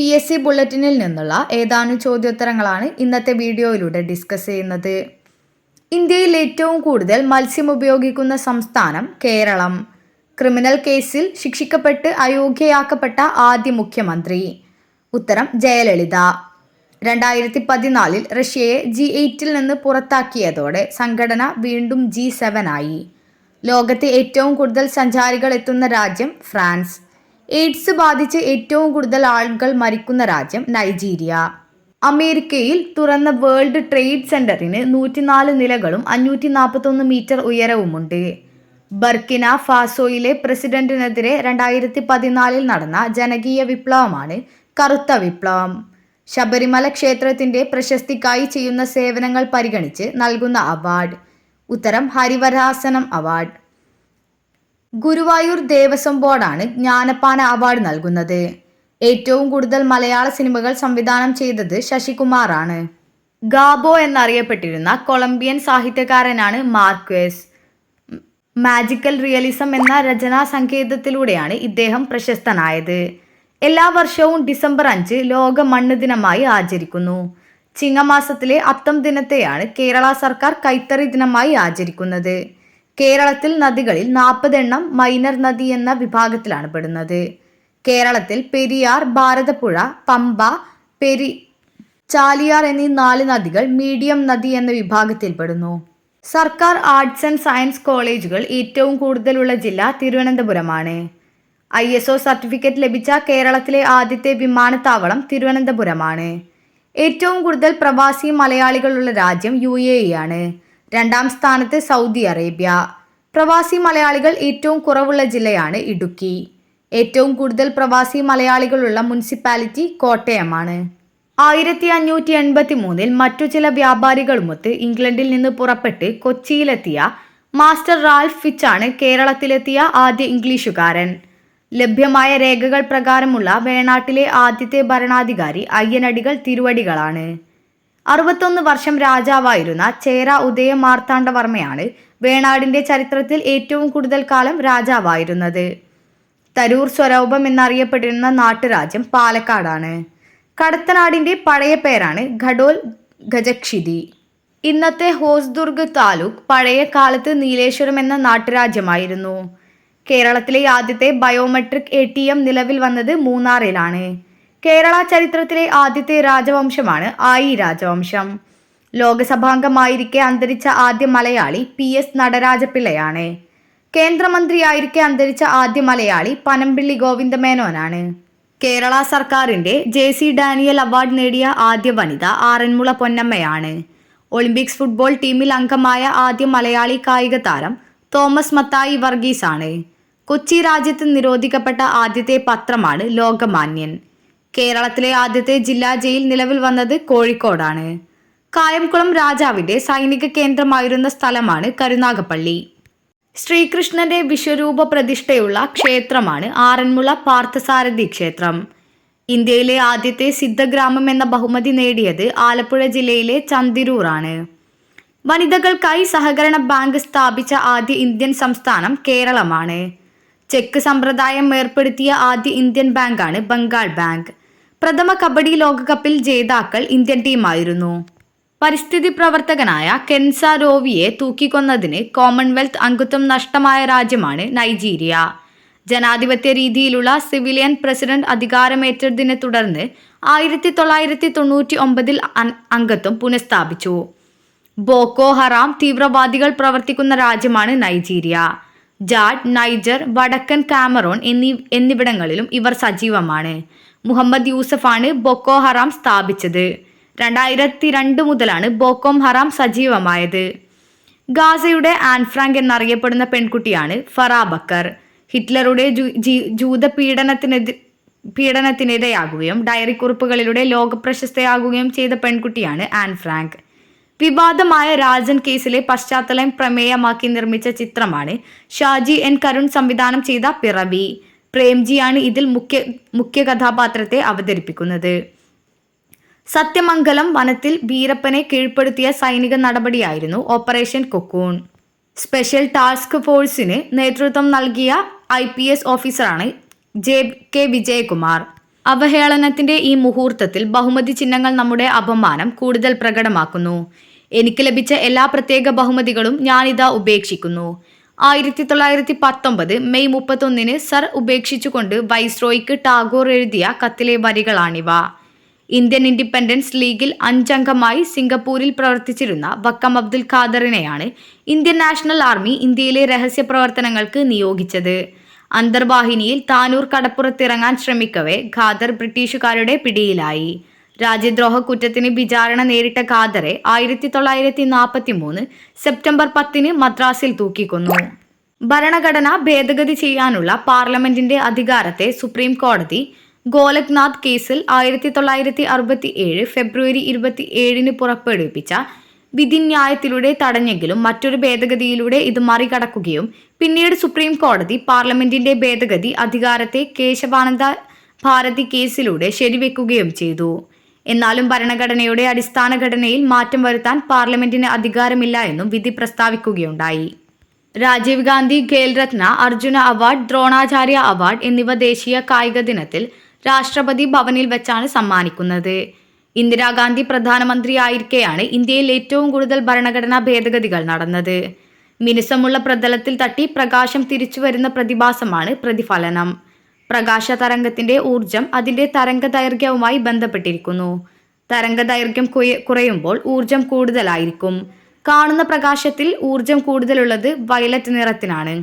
P S C ബുള്ളറ്റിനിൽ നിന്നുള്ള ഏതാനും ചോദ്യോത്തരങ്ങളാണ് ഇന്നത്തെ വീഡിയോയിലൂടെ ഡിസ്കസ് ചെയ്യുന്നത്. ഇന്ത്യയിൽ ഏറ്റവും കൂടുതൽ മത്സ്യം ഉപയോഗിക്കുന്ന സംസ്ഥാനം കേരളം. ക്രിമിനൽ കേസിൽ ശിക്ഷിക്കപ്പെട്ട് അയോഗ്യയാക്കപ്പെട്ട ആദ്യ മുഖ്യമന്ത്രി. ഉത്തരം ജയലളിത. രണ്ടായിരത്തി പതിനാലിൽ റഷ്യയെ ജി എയ്റ്റിൽ നിന്ന് പുറത്താക്കിയതോടെ സംഘടന വീണ്ടും ജി ആയി. ലോകത്തെ ഏറ്റവും കൂടുതൽ സഞ്ചാരികൾ എത്തുന്ന രാജ്യം ഫ്രാൻസ്. എയ്ഡ്സ് ബാധിച്ച് ഏറ്റവും കൂടുതൽ ആളുകൾ മരിക്കുന്ന രാജ്യം നൈജീരിയ. അമേരിക്കയിൽ തുറന്ന വേൾഡ് ട്രേഡ് സെന്ററിന് നൂറ്റിനാല് നിലകളും അഞ്ഞൂറ്റി നാൽപ്പത്തൊന്ന് മീറ്റർ ഉയരവുമുണ്ട്. ബർക്കിന ഫാസോയിലെ പ്രസിഡന്റിനെതിരെ രണ്ടായിരത്തി പതിനാലിൽ നടന്ന ജനകീയ വിപ്ലവമാണ് കറുത്ത വിപ്ലവം. ശബരിമല ക്ഷേത്രത്തിന്റെ പ്രശസ്തിക്കായി ചെയ്യുന്ന സേവനങ്ങൾ പരിഗണിച്ച് നൽകുന്ന അവാർഡ്. ഉത്തരം ഹരിവരാസനം അവാർഡ്. ഗുരുവായൂർ ദേവസ്വം ബോർഡാണ് ജ്ഞാനപ്പാന അവാർഡ് നൽകുന്നത്. ഏറ്റവും കൂടുതൽ മലയാള സിനിമകൾ സംവിധാനം ചെയ്തത് ശശികുമാറാണ്. ഗാബോ എന്നറിയപ്പെട്ടിരുന്ന കൊളംബിയൻ സാഹിത്യകാരനാണ് മാർക്വേസ്. മാജിക്കൽ റിയലിസം എന്ന രചനാ സങ്കേതത്തിലൂടെയാണ് ഇദ്ദേഹം പ്രശസ്തനായത്. എല്ലാ വർഷവും ഡിസംബർ അഞ്ച് ലോക മണ്ണ് ദിനമായി ആചരിക്കുന്നു. ചിങ്ങമാസത്തിലെ അത്തം ദിനത്തെയാണ് കേരള സർക്കാർ കൈത്തറി ദിനമായി ആചരിക്കുന്നത്. കേരളത്തിൽ നദികളിൽ നാൽപ്പതെണ്ണം മൈനർ നദി എന്ന വിഭാഗത്തിലാണ് പെടുന്നത്. കേരളത്തിൽ പെരിയാർ ഭാരതപ്പുഴ പമ്പ പെരി ചാലിയാർ എന്നീ നാല് നദികൾ മീഡിയം നദി എന്ന വിഭാഗത്തിൽപ്പെടുന്നു സർക്കാർ ആർട്സ് ആൻഡ് സയൻസ് കോളേജുകൾ ഏറ്റവും കൂടുതലുള്ള ജില്ല തിരുവനന്തപുരമാണ്. ഐ എസ് ഒ സർട്ടിഫിക്കറ്റ് ലഭിച്ച കേരളത്തിലെ ആദ്യത്തെ വിമാനത്താവളം തിരുവനന്തപുരമാണ്. ഏറ്റവും കൂടുതൽ പ്രവാസി മലയാളികളുള്ള രാജ്യം യു എ ആണ്. രണ്ടാം സ്ഥാനത്ത് സൗദി അറേബ്യ. പ്രവാസി മലയാളികൾ ഏറ്റവും കുറവുള്ള ജില്ലയാണ് ഇടുക്കി. ഏറ്റവും കൂടുതൽ പ്രവാസി മലയാളികളുള്ള മുനിസിപ്പാലിറ്റി കോട്ടയമാണ്. ആയിരത്തി അഞ്ഞൂറ്റി എൺപത്തി മൂന്നിൽ മറ്റു ചില വ്യാപാരികളുമൊത്ത് ഇംഗ്ലണ്ടിൽ നിന്ന് പുറപ്പെട്ട് കൊച്ചിയിലെത്തിയ മാസ്റ്റർ റാൽഫ് ഫിച്ചാണ് കേരളത്തിലെത്തിയ ആദ്യ ഇംഗ്ലീഷുകാരൻ. ലഭ്യമായ രേഖകൾ പ്രകാരമുള്ള വേണാട്ടിലെ ആദ്യത്തെ ഭരണാധികാരി അയ്യനടികൾ തിരുവടികളാണ്. അറുപത്തൊന്ന് വർഷം രാജാവായിരുന്ന ചേര ഉദയ മാർത്താണ്ഡവർമ്മയാണ് വേണാടിന്റെ ചരിത്രത്തിൽ ഏറ്റവും കൂടുതൽ കാലം രാജാവായിരുന്നത്. തരൂർ സ്വരൂപം എന്നറിയപ്പെട്ടിരുന്ന നാട്ടുരാജ്യം പാലക്കാടാണ്. കടത്തനാടിന്റെ പഴയ പേരാണ് ഘടോൽ ഗജക്ഷിതി. ഇന്നത്തെ ഹോസ്ദുർഗ് താലൂക്ക് പഴയ കാലത്ത് നീലേശ്വരം എന്ന നാട്ടുരാജ്യമായിരുന്നു. കേരളത്തിലെ ആദ്യത്തെ ബയോമെട്രിക് എം നിലവിൽ വന്നത് മൂന്നാറിലാണ്. കേരള ചരിത്രത്തിലെ ആദ്യത്തെ രാജവംശമാണ് ആയി രാജവംശം. ലോകസഭാംഗമായിരിക്കെ അന്തരിച്ച ആദ്യ മലയാളി പി എസ് നടരാജപിള്ളയാണ്. കേന്ദ്രമന്ത്രിയായിരിക്കെ അന്തരിച്ച ആദ്യ മലയാളി പനമ്പിള്ളി ഗോവിന്ദമേനോനാണ്. കേരള സർക്കാരിന്റെ ജെ സി ഡാനിയൽ അവാർഡ് നേടിയ ആദ്യ വനിത ആറന്മുള പൊന്നമ്മയാണ്. ഒളിമ്പിക്സ് ഫുട്ബോൾ ടീമിൽ അംഗമായ ആദ്യ മലയാളി കായിക താരം തോമസ് മത്തായി വർഗീസാണ്. കൊച്ചി രാജ്യത്ത് നിരോധിക്കപ്പെട്ട ആദ്യത്തെ പത്രമാണ് ലോകമാന്യൻ. കേരളത്തിലെ ആദ്യത്തെ ജില്ലാ ജയിൽ നിലവിൽ വന്നത് കോഴിക്കോടാണ്. കായംകുളം രാജാവിന്റെ സൈനിക കേന്ദ്രമായിരുന്ന സ്ഥലമാണ് കരുനാഗപ്പള്ളി. ശ്രീകൃഷ്ണന്റെ വിശ്വരൂപ പ്രതിഷ്ഠയുള്ള ക്ഷേത്രമാണ് ആറന്മുള പാർത്ഥസാരഥി ക്ഷേത്രം. ഇന്ത്യയിലെ ആദ്യത്തെ സിദ്ധഗ്രാമം എന്ന ബഹുമതി നേടിയത് ആലപ്പുഴ ജില്ലയിലെ ചന്തിരൂറാണ് വനിതകൾക്കായി സഹകരണ ബാങ്ക് സ്ഥാപിച്ച ആദ്യ ഇന്ത്യൻ സംസ്ഥാനം കേരളമാണ്. ചെക്ക് സമ്പ്രദായം ഏർപ്പെടുത്തിയ ആദ്യ ഇന്ത്യൻ ബാങ്കാണ് ബംഗാൾ ബാങ്ക്. പ്രഥമ കബഡി ലോകകപ്പിൽ ജേതാക്കൾ ഇന്ത്യൻ ടീമായിരുന്നു. പരിസ്ഥിതി പ്രവർത്തകനായ കെൻസ റോവിയെ തൂക്കിക്കൊന്നതിന് കോമൺവെൽത്ത് അംഗത്വം നഷ്ടമായ രാജ്യമാണ് നൈജീരിയ. ജനാധിപത്യ രീതിയിലുള്ള സിവിലിയൻ പ്രസിഡന്റ് അധികാരമേറ്റതിനെ തുടർന്ന് ആയിരത്തി തൊള്ളായിരത്തി തൊണ്ണൂറ്റി ഒമ്പതിൽ അംഗത്വം പുനഃസ്ഥാപിച്ചു. ബോക്കോ ഹറാം തീവ്രവാദികൾ പ്രവർത്തിക്കുന്ന രാജ്യമാണ് നൈജീരിയ. ജാഡ് നൈജർ വടക്കൻ കാമറോൺ എന്നീ എന്നിവിടങ്ങളിലും ഇവർ സജീവമാണ്. മുഹമ്മദ് യൂസഫാണ് ബൊക്കോ ഹറാം സ്ഥാപിച്ചത്. രണ്ടായിരത്തി രണ്ട് മുതലാണ് ബോക്കോം ഹറാം സജീവമായത്. ഗാസയുടെ ആൻ ഫ്രാങ്ക് എന്നറിയപ്പെടുന്ന പെൺകുട്ടിയാണ് ഫറാ ബക്കർ. ഹിറ്റ്ലറുടെ ജൂത പീഡനത്തിനെതി പീഡനത്തിനിരയാകുകയും ഡയറി കുറിപ്പുകളിലൂടെ ലോകപ്രശസ്തയാകുകയും ചെയ്ത പെൺകുട്ടിയാണ് ആൻ ഫ്രാങ്ക്. വിവാദമായ രാജൻ കേസിലെ പശ്ചാത്തലം പ്രമേയമാക്കി നിർമ്മിച്ച ചിത്രമാണ് ഷാജി എൻ കരുൺ സംവിധാനം ചെയ്ത പിറവി. പ്രേംജിയാണ് ഇതിൽ മുഖ്യ മുഖ്യ കഥാപാത്രത്തെ അവതരിപ്പിക്കുന്നത്. സത്യമംഗലം വനത്തിൽ വീരപ്പനെ കീഴ്പ്പെടുത്തിയ സൈനിക നടപടിയായിരുന്നു ഓപ്പറേഷൻ കൊക്കൂൺ. സ്പെഷ്യൽ ടാസ്ക് ഫോഴ്സിന് നേതൃത്വം നൽകിയ ഐ പി എസ് ഓഫീസറാണ് ജെ കെ വിജയകുമാർ. അവഹേളനത്തിന്റെ ഈ മുഹൂർത്തത്തിൽ ബഹുമതി ചിഹ്നങ്ങൾ നമ്മുടെ അപമാനം കൂടുതൽ പ്രകടമാക്കുന്നു. എനിക്ക് ലഭിച്ച എല്ലാ പ്രത്യേക ബഹുമതികളും ഞാനിതാ ഉപേക്ഷിക്കുന്നു. ആയിരത്തി തൊള്ളായിരത്തി പത്തൊമ്പത് മെയ് മുപ്പത്തൊന്നിന് സർ ഉപേക്ഷിച്ചുകൊണ്ട് വൈസ്രോയ്ക്ക് ടാഗോർ എഴുതിയ കത്തിലെ വരികളാണിവ. ഇന്ത്യൻ ഇൻഡിപെൻഡൻസ് ലീഗിൽ അഞ്ചംഗമായി സിംഗപ്പൂരിൽ പ്രവർത്തിച്ചിരുന്ന വക്കം അബ്ദുൽ ഖാദറിനെയാണ് ഇന്ത്യൻ നാഷണൽ ആർമി ഇന്ത്യയിലെ രഹസ്യ പ്രവർത്തനങ്ങൾക്ക് നിയോഗിച്ചത്. അന്തർവാഹിനിയിൽ താനൂർ കടപ്പുറത്തിറങ്ങാൻ ശ്രമിക്കവേ ഖാദർ ബ്രിട്ടീഷുകാരുടെ പിടിയിലായി. രാജ്യദ്രോഹ കുറ്റത്തിന് വിചാരണ നേരിട്ട ഖാദറെ ആയിരത്തി തൊള്ളായിരത്തി നാൽപ്പത്തി മൂന്ന് സെപ്റ്റംബർ പത്തിന് മദ്രാസിൽ തൂക്കിക്കൊന്നു. ഭരണഘടന ഭേദഗതി ചെയ്യാനുള്ള പാർലമെന്റിന്റെ അധികാരത്തെ സുപ്രീം കോടതി ഗോലക്നാഥ് കേസിൽ ആയിരത്തി തൊള്ളായിരത്തി അറുപത്തി ഏഴ് ഫെബ്രുവരി ഇരുപത്തി ഏഴിന് പുറപ്പെടുവിപ്പിച്ച വിധിന്യായത്തിലൂടെ തടഞ്ഞെങ്കിലും മറ്റൊരു ഭേദഗതിയിലൂടെ ഇത് മറികടക്കുകയും പിന്നീട് സുപ്രീം കോടതി പാർലമെന്റിന്റെ ഭേദഗതി അധികാരത്തെ കേശവാനന്ദ ഭാരതി കേസിലൂടെ ശരിവെക്കുകയും ചെയ്തു. എന്നാലും ഭരണഘടനയുടെ അടിസ്ഥാന ഘടനയിൽ മാറ്റം വരുത്താൻ പാർലമെന്റിന് അധികാരമില്ല എന്നും വിധി പ്രസ്താവിക്കുകയുണ്ടായി. രാജീവ് ഗാന്ധി ഖേൽരത്ന അർജുന അവാർഡ് ദ്രോണാചാര്യ അവാർഡ് എന്നിവ ദേശീയ കായിക ദിനത്തിൽ രാഷ്ട്രപതി ഭവനിൽ വെച്ചാണ് സമ്മാനിക്കുന്നത്. ഇന്ദിരാഗാന്ധി പ്രധാനമന്ത്രിയായിരിക്കെയാണ് ഇന്ത്യയിൽ ഏറ്റവും കൂടുതൽ ഭരണഘടനാ ഭേദഗതികൾ നടന്നത്. മിനുസമുള്ള പ്രതലത്തിൽ തട്ടി പ്രകാശം തിരിച്ചു വരുന്ന പ്രതിഭാസമാണ് പ്രതിഫലനം. പ്രകാശ തരംഗത്തിന്റെ ഊർജം അതിന്റെ തരംഗ ദൈർഘ്യവുമായി ബന്ധപ്പെട്ടിരിക്കുന്നു. തരംഗ ദൈർഘ്യം കുറയുമ്പോൾ ഊർജം കൂടുതലായിരിക്കും. കാണുന്ന പ്രകാശത്തിൽ ഊർജം കൂടുതലുള്ളത് വയലറ്റ് നിറത്തിനാണ്.